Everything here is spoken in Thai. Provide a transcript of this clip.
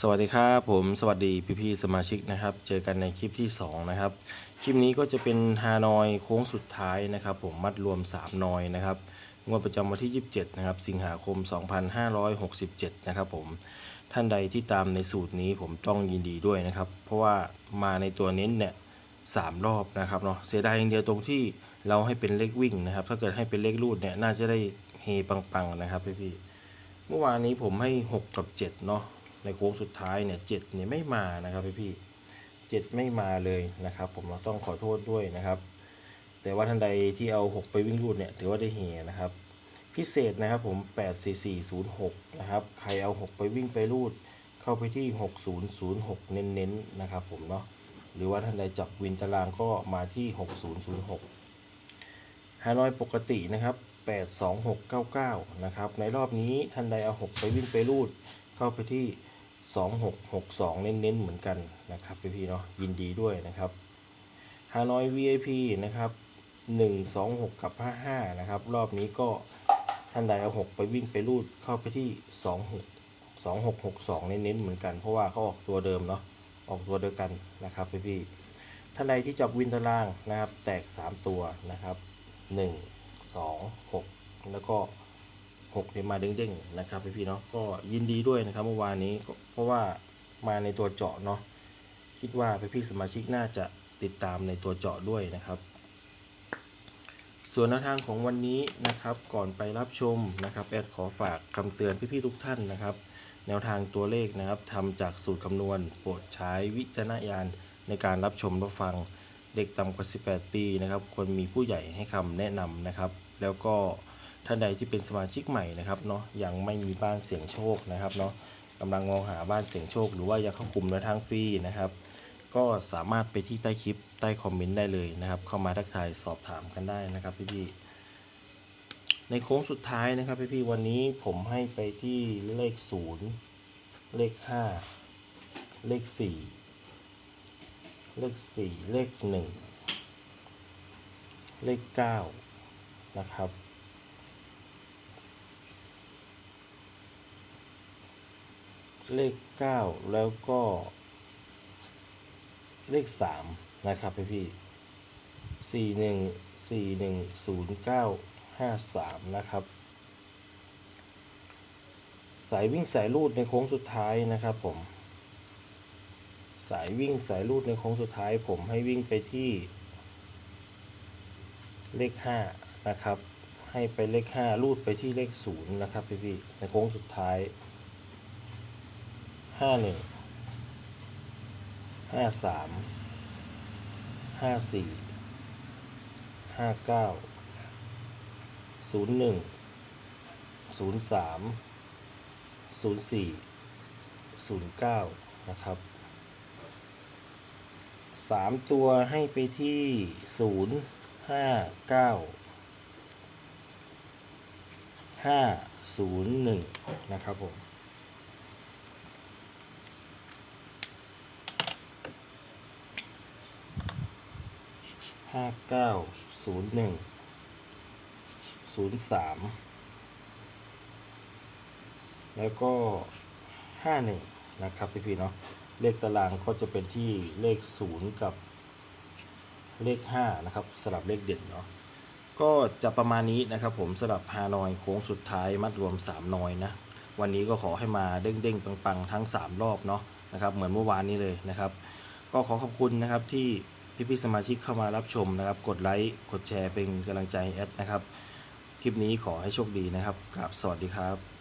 สวัสดีครับผมสวัสดีพี่ๆสมาชิกนะครับ เจอกันในคลิปที่ 2 นะครับ คลิปนี้ก็จะเป็นฮานอยโค้งสุดท้ายนะครับ ผมมัดรวม 3 นอยนะครับงวดประจำวันที่ 27 นะครับ สิงหาคม 2567 นะครับผมท่านใดที่ตามในสูตรนี้ผมต้องยินดีด้วยนะครับ เพราะว่ามาในตัวเน้นเนี่ยสามรอบนะครับเนาะเสียดายอย่างเดียวตรงที่เราให้เป็นเลขวิ่งนะครับ ถ้าเกิดให้เป็นเลขรูดเนี่ยน่าจะได้เฮปังๆนะครับพี่ๆเมื่อวานนี้ผมให้ 6 กับ 7 เนาะ ในโค้งสุดท้ายเนี่ยเจ็ดเนี่ยไม่มานะครับพี่พี่เจ็ดไม่มาเลยนะครับ ผมเราต้องขอโทษด้วยนะครับ แต่ว่าท่านใดที่เอา 6 ไปวิ่งรูดเนี่ยถือว่าได้เฮนะครับ พิเศษนะครับผม 84406 นะครับ ใครเอา 6 ไปวิ่งไปรูด เข้าไปที่ 6006 เน้นๆนะครับผมเนาะหรือว่าท่านใดจับวินตารางก็มาที่ 6006ฮานอยปกตินะครับ 82699 นะครับ ในรอบนี้ท่านใดเอา 6 ไปวิ่งไปรูด เข้าไปที่ 2662 เน้นๆเหมือนกันนะครับพี่ๆเนาะยินดีด้วยนะครับฮานอย VIP นะครับ 126 กับ 55 นะครับ รอบนี้ก็ท่านใดเอา 6 ไปวิ่งไปรูดเข้าไปที่ 26 2662 เน้นๆเหมือนกัน เพราะว่าเขาออกตัวเดิมเนาะออกตัวเดียวกันนะครับพี่ๆท่านใดที่จับวินตารางนะครับ แตก 3 ตัวนะครับ 1 2 6 แล้วก็ 6เนี่ยมาเด้งๆนะครับพี่ๆเนาะก็ยินดีด้วยนะครับเมื่อวานนี้เพราะว่ามาในตัวเจาะเนาะคิดว่าพี่ๆสมาชิกน่าจะติดตามในตัวเจาะด้วยนะครับ ส่วนแนวทางของวันนี้นะครับก่อนไปรับชมนะครับแอดขอฝากคำเตือนพี่ๆทุกท่านนะครับ แนวทางตัวเลขนะครับทำจากสูตรคำนวณโปรดใช้วิจารณญาณในการรับชมรับฟังเด็กต่ำกว่า 18 ปีนะครับควรมีผู้ใหญ่ให้คำแนะนำนะครับ แล้วก็ ท่านใดที่เป็นสมาชิกใหม่นะครับเนาะยังไม่มีบ้านเสี่ยงโชคนะครับเนาะกำลังมองหาบ้านเสี่ยงโชค หรือว่าอยากเข้ากลุ่มแนวทางฟรีนะครับ ก็สามารถไปที่ใต้คลิปใต้คอมเมนต์ได้เลยนะครับ เข้ามาทักทายสอบถามกันได้นะครับพี่ๆในโค้งสุดท้ายนะครับพี่ๆวันนี้ผมให้ไปที่เลขศูนย์เลขห้าเลขสี่เลขสี่เลขหนึ่งเลขเก้านะครับ เลขเก้าแล้วก็ เลขสามนะครับพี่พี่สี่หนึ่งสี่หนึ่งศูนย์เก้าห้าสามนะครับ สายวิ่งสายลูดในโค้งสุดท้ายนะครับผม สายวิ่งสายลูดในโค้งสุดท้าย ผมให้วิ่งไปที่ เลขห้านะครับ ให้ไปเลขห้าลูดไปที่เลขศูนย์นะครับพี่พี่ในโค้งสุดท้าย ห้าหนึ่งห้าสามห้าสี่ห้าเก้าศูนย์หนึ่งศูนย์สามศูนย์สี่ศูนย์เก้านะครับสามตัวให้ไปที่ศูนย์ห้าเก้าห้าศูนย์หนึ่งนะครับผม ห้าเก้าศูนย์หนึ่งศูนย์สามแล้วก็ห้าหนึ่งนะครับพี่พี่เนาะเลขตารางก็จะเป็นที่เลขศูนย์กับเลขห้านะครับสลับเลขเด่นเนาะก็จะประมาณนี้นะครับผมสลับฮานอยโค้งสุดท้ายมัดรวม3นอยนะวันนี้ก็ขอให้มาเด้งๆ ปังๆ ทั้ง 3 รอบเนาะนะครับเหมือนเมื่อวานนี้เลยนะครับ ก็ขอขอบคุณนะครับที่ พี่ๆสมาชิกเข้ามารับชมนะครับ กดไลค์กดแชร์เป็นกำลังใจให้แอดนะครับ คลิปนี้ขอให้โชคดีนะครับกับสวัสดีครับ